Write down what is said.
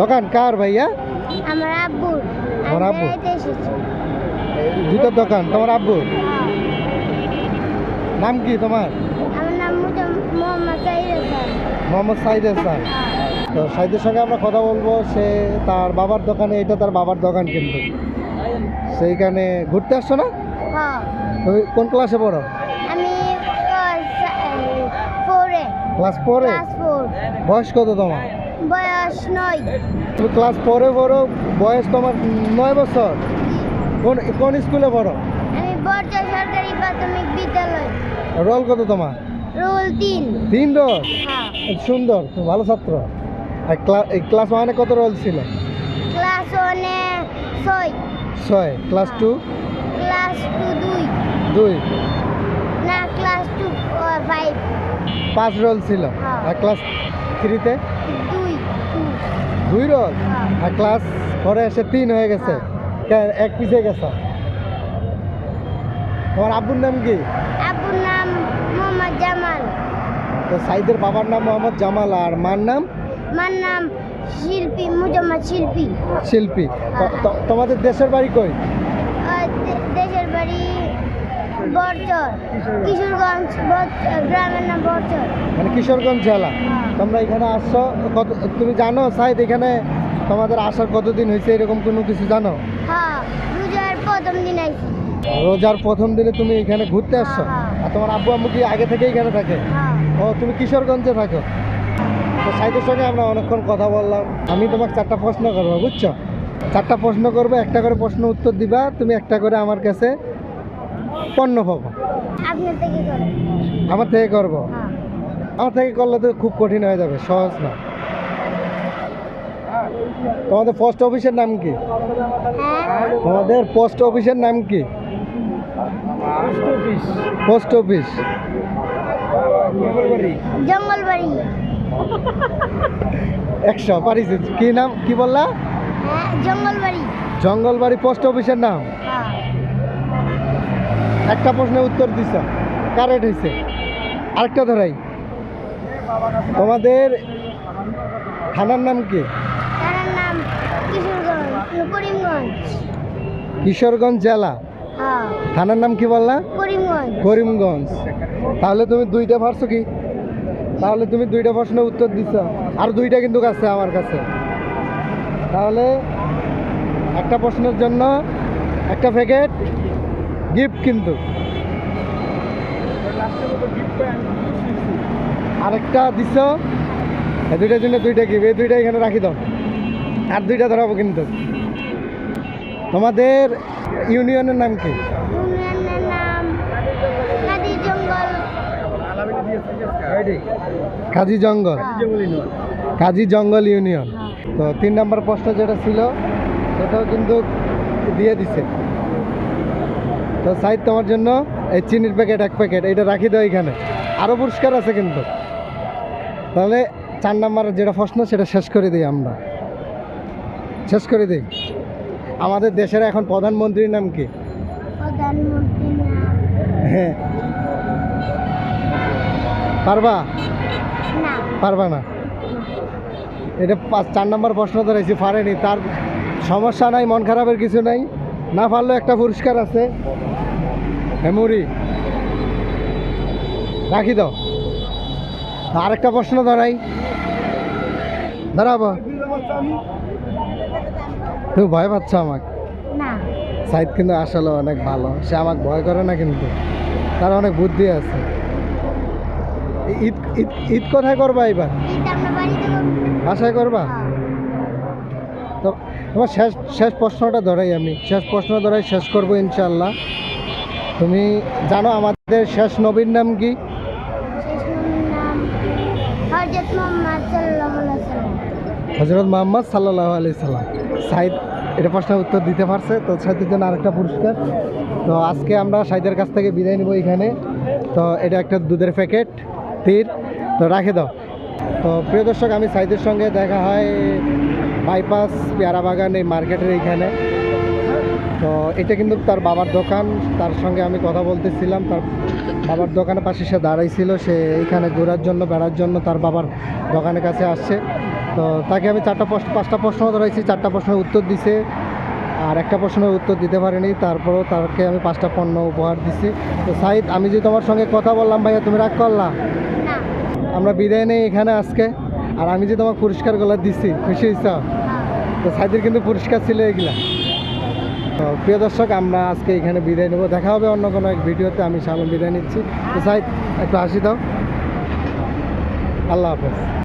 দোকান কার ভাইয়া? আমার আব্বুর আমার আব্বু? জুতোর দোকান তোমার আব্বু? নাম কি তোমার? আমার নাম মোহাম্মদ সাইদ হাসান। মোহাম্মদ সাইদ হাসান। তো সাইদের সঙ্গে আমরা কথা বলব সে তার বাবার দোকানে এটা তার বাবার দোকান কিন্তু। সেইখানে ঘুরতে আসছো না? হ্যাঁ। তুমি কোন ক্লাসে পড়ো? আমি ক্লাস ফোরে ক্লাস ফোর বয়স কত তোমার? বয়স নয়। তুমি ক্লাস ফোরে পড়ো বয়স তোমার নয় বছর। কোন কোন স্কুলে পড়ো? আমি বর্জা সরকারি প্রাথমিক বিদ্যালয়। রোল কত তোমার? রোল তিন। তিন রোল? হ্যাঁ। সুন্দর তুমি ভালো ছাত্র। আর ক্লাস ওয়ানে কত রোল ছিল? ক্লাস ওয়ানে ছয়। ছয়। Class two? ক্লাস টু দুই। দুই। না ক্লাস টু ফাইভ পাঁচ রোল ছিল। হ্যাঁ। আর ক্লাস থ্রিতে? দুই হ্যাঁ। আর ক্লাস ফোরে এসে তিন হয়ে গেছে। এক পিছিয়ে গেছে? তোমার আব্বুর নাম কি? আব্বুর নাম মোহাম্মদ জামাল। তো সাইদের বাবার নাম মোহাম্মদ জামাল আর মার নাম? মার নাম শিল্পী মুজাম্মদ শিল্পী। শিল্পী। তোমাদের দেশের বাড়ি কই? দেশের বাড়ি বরচর কিশোরগঞ্জ গ্রামের নাম বরচর। মানে কিশোরগঞ্জ জেলা। হ্যাঁ। তোমরা এখানে আসছো কত তুমি জানো সাইদ এখানে তোমাদের আসার কতদিন হয়েছে? এরকম কোনো কিছু জানো? হ্যাঁ রোজার প্রথম দিন আইছি। রোজার প্রথম দিনে তুমি এখানে ঘুরতে আসছো? হ্যাঁ, হ্যাঁ। আর তোমার আব্বু আম্মু কি আগে থেকে এখানে থাকে? হ্যাঁ। ও তুমি কিশোরগঞ্জে থাকো। তো সাইদের সঙ্গে আমরা অনেকক্ষণ কথা বললাম। আমি তোমাকে চারটা প্রশ্ন করব বুঝছ? চারটা প্রশ্ন করব একটা করে প্রশ্ন উত্তর দিবা তুমি একটা করে আমার কাছে পণ্য পাবো। আমার থেকে করব? হ্যাঁ। আমার থেকে করলে তো খুব কঠিন হয়ে যাবে সহজ না। তোমাদের পোস্ট অফিসের নাম কি? হ্যাঁ। তোমাদের পোস্ট অফিসের নাম কি? Post office Jangalbari. একশো পারিস। কি নাম? কি বললা? হ্যাঁ জঙ্গলবাড়ি। জঙ্গলবাড়ি পোস্ট অফিসের নাম। একটা প্রশ্নের উত্তর দিছ। কারেক্ট হয়েছে আরেকটা ধরাই। তোমাদের থানার নাম কি? কিশোরগঞ্জ জেলা? হ্যাঁ। থানার নাম কি বললা? করিমগঞ্জ। করিমগঞ্জ। তাহলে তুমি দুইটা পারছ কি? তাহলে তুমি দুইটা প্রশ্নের উত্তর দিছ। আর দুইটা কিন্তু আছে আমার কাছে। তাহলে একটা প্রশ্নের জন্য একটা প্যাকেট গিফট কিন্তু। আরেকটা দিছ। এই দুইটার জন্য দুইটা গিফট এই দুইটা এখানে রাখি দাও। আর দুইটা ধরাবো কিন্তু। তোমাদের ইউনিয়নের নাম কি? কাজী জঙ্গল। কাজী জঙ্গল ইউনিয়ন। তো তিন নম্বর প্রশ্ন যেটা ছিল সেটাও কিন্তু দিয়ে দিছে। তো সাইড তোমার জন্য এই চিনির প্যাকেট এক প্যাকেট এটা রাখি দাও এখানে আরও পুরস্কার আছে কিন্তু। তাহলে চার নম্বর যেটা প্রশ্ন সেটা শেষ করে দিই আমরা। শেষ করে দিই। আমাদের দেশের এখন প্রধানমন্ত্রীর নাম কি? হ্যাঁ। পারবা? পারবা না? এটা পাঁচ চার নম্বর প্রশ্ন ধরেছি পারেনি। তার সমস্যা নাই মন খারাপের কিছু নাই। না পারলেও একটা পুরস্কার আছে। মেমোরি রাখি দাও। আরেকটা প্রশ্ন ধরাই দাঁড়াবো। তুমি ভয় পাচ্ছ আমাকে? সাইদ কিন্তু আসলে অনেক ভালো। সে আমাকে ভয় করে না কিন্তু। তার অনেক বুদ্ধি আছে। ঈদ ঈদ ঈদ কোথায় করবা এবার? করব বাসায় করবা? হ্যাঁ। তো তোমার শেষ শেষ প্রশ্নটা ধরাই আমি। শেষ প্রশ্ন ধরাই শেষ করব ইনশাল্লাহ তুমি জানো আমাদের শেষ নবীর নাম কি? হজরত মোহাম্মদ সাল্লাহ আলি সাল্লাম। সাইদ এটা প্রশ্নের উত্তর দিতে পারছে তো সাইদের জন্য আরেকটা পুরস্কার। তো আজকে আমরা সাইদের কাছ থেকে বিদায় নিব এখানে। তো এটা একটা দুধের প্যাকেট তীর তো রাখে দাও। তো প্রিয় দর্শক আমি সাইদের সঙ্গে দেখা হয় বাইপাস পেয়ারা বাগান এই মার্কেটের এইখানে। তো এটা কিন্তু তার বাবার দোকান তার সঙ্গে আমি কথা বলতেছিলাম তার বাবার দোকানের পাশে সে দাঁড়াইছিল সে এইখানে ঘোরার জন্য বেড়ার জন্য তার বাবার দোকানের কাছে আসছে। তো তাকে আমি চারটা প্রশ্ন পাঁচটা প্রশ্ন ধরাইছি চারটা প্রশ্নের উত্তর দিছে আর একটা প্রশ্নের উত্তর দিতে পারিনি তারপরও তাকে আমি পাঁচটা পণ্য উপহার দিছি। তো সাইদ আমি যে তোমার সঙ্গে কথা বললাম ভাইয়া তুমি রাগ করলা? না। আমরা বিদায় নেই এখানে আজকে আর আমি যে তোমার পুরস্কারগুলো দিছি খুশি হয়েছ তো সাইদের কিন্তু পুরস্কার ছিল এগুলা। প্রিয় দর্শক, আমরা আজকে এখানে বিদায় নেব। দেখা হবে অন্য কোনো এক ভিডিওতে। আমি সালাম বিদায় নিচ্ছি। তো সাইদ, একটু হাসি দাও। আল্লাহ হাফেজ।